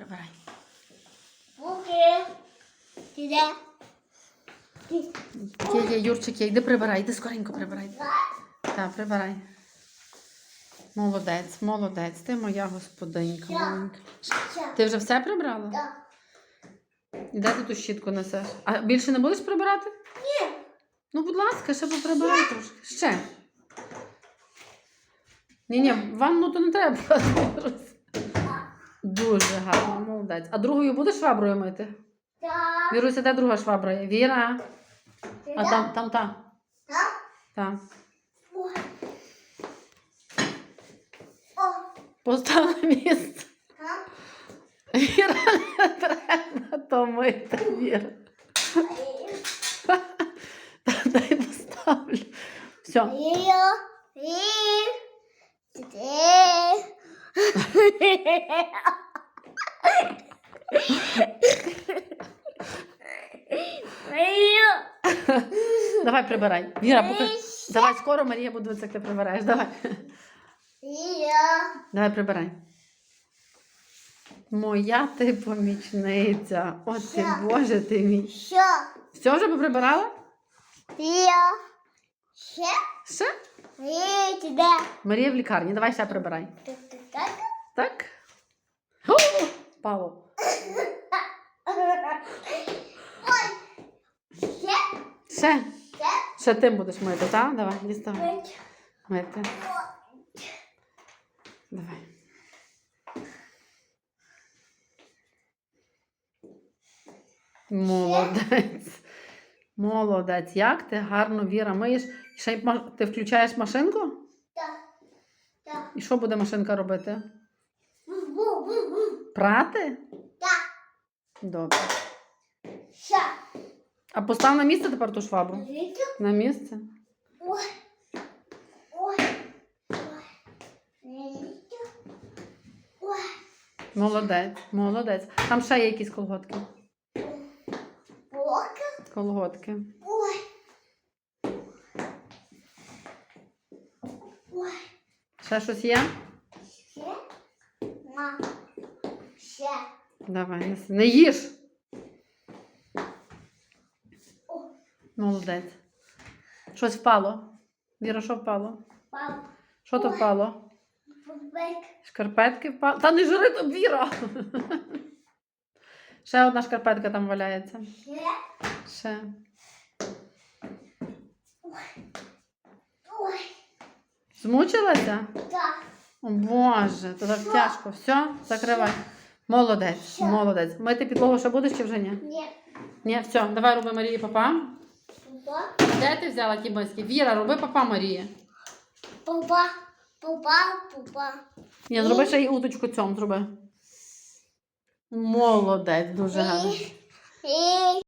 Прибирай. Буки. Ти де? Є, є, Юрчик, є, йди прибирай, йди скоренько прибирай. Так, прибирай. Молодець, молодець. Ти моя господинька. маленька. Ти вже все прибрала? Так. І де ти ту щітку несеш? А більше не будеш прибирати? Ні. Ну, будь ласка, ще поприбирай трошки. Ще. Ні, ні, ванну то не треба. Дуже гарно, молодець. А другою будеш шваброю мити? Так. Віруся, де друга швабра є? Віра. А там, там та. Та. Постав на місце. Віра, не треба то мити, Віра. Та дай поставлю. Все. Йо. І. Ти де? Йо. Давай прибирай. Віра, поки. Давай скоро Марія буде дивитися, як ти прибираєш. Давай. Йо. Давай прибирай. Моя ти помічниця. О ти Що? Боже ти мій. Що? Все вже поприбирала? Йо. Ще? Ще? І ти де? Марія в лікарні. Давай ще прибирай. Так, так, так. Так? О, Павло. Ще? Ще. Ще? Ще ти будеш мити, так? Давай, діставай. Мити. Давай. Молодець. Молодець. Як ти гарно Віра миєш. Ще й ма- ти включаєш машинку? Так. Так. І що буде машинка робити? Прати? Так. Добре. Ще. А постав на місце тепер ту швабру. Дивіться. На місце. Ой. Ой. Ой. Дивіться. Ой. Молодець, молодець. Там ще є якісь колготки. Бока. Колготки. Ой. Ой. Ще щось є? Ще. Ма. Ще. Давай, неси. Не їж. Молодець. Щось впало. Віра, що впало? Пап. Що то впало? Шкарпетки впали. Та не жри то, Віра! Ще одна шкарпетка там валяється. Ще. Ще. Змучилася? Так. О Боже, то так тяжко. Все, закривай. Молодець, молодець. Мити підлогу ще будеш чи вже ні? Ні. Ні, все, давай роби Марії папа. Папа. Де ти взяла ті миски? Віра, роби папа Марія. Папа. Папа. Папа. Ні, зроби ще й уточку цьому зроби. Молодець, дуже гарно.